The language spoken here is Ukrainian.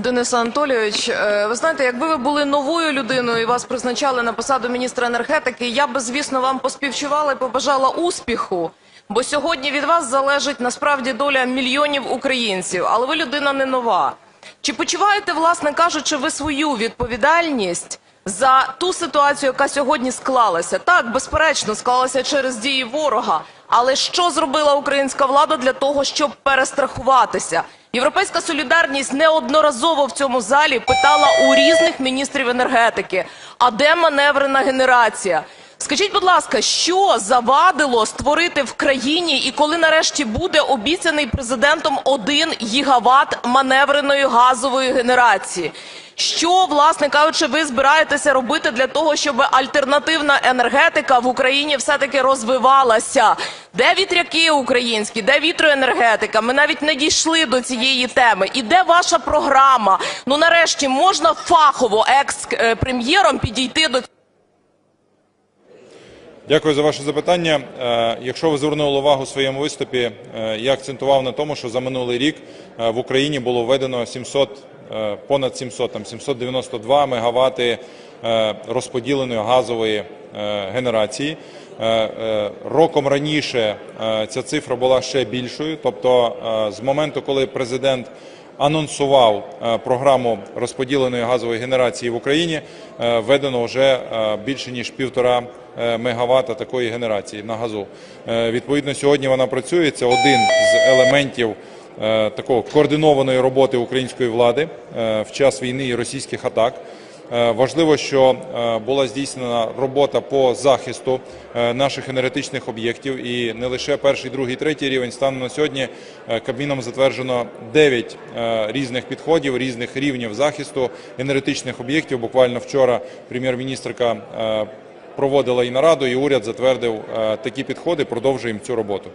Денис Анатолійович, е, ви знаєте, якби ви були новою людиною і вас призначали на посаду міністра енергетики, я би, звісно, вам поспівчувала і побажала успіху. Бо сьогодні від вас залежить насправді доля мільйонів українців, але ви людина не нова. Чи почуваєте, власне кажучи, ви свою відповідальність за ту ситуацію, яка сьогодні склалася? Так, безперечно, склалася через дії ворога. Але що зробила українська влада для того, щоб перестрахуватися? Європейська солідарність неодноразово в цьому залі питала у різних міністрів енергетики, а де маневрена генерація? Скажіть, будь ласка, що завадило створити в країні і коли нарешті буде обіцяний президентом 1 гігават маневреної газової генерації? Що, власне кажучи, ви збираєтеся робити для того, щоб альтернативна енергетика в Україні все-таки розвивалася? Де вітряки українські, де вітроенергетика? Ми навіть не дійшли до цієї теми. І де ваша програма? Ну нарешті можна фахово екс-прем'єром підійти до Дякую за ваше запитання. Е, Якщо ви звернули увагу у своєму виступі, е, я акцентував на тому, що за минулий рік е, в Україні було введено 700, е, понад 700, там 792 мегавати е, розподіленої газової е, генерації. Е, е, Роком раніше е, ця цифра була ще більшою. Тобто е, з моменту, коли президент анонсував е, програму розподіленої газової генерації в Україні, е, введено вже е, більше ніж півтора е, мегаватта такої генерації на газу. Е, Відповідно, сьогодні вона працює. Це один з елементів е, такого координованої роботи української влади е, в час війни і російських атак. Е, Важливо, що е, була здійснена робота по захисту е, наших енергетичних об'єктів, і не лише перший, другий, третій рівень. Станом на сьогодні е, Кабміном затверджено 9 е, різних підходів, різних рівнів захисту енергетичних об'єктів. Буквально вчора прем'єр-міністрка е, проводила і нараду, і уряд затвердив е, такі підходи. Продовжуємо цю роботу.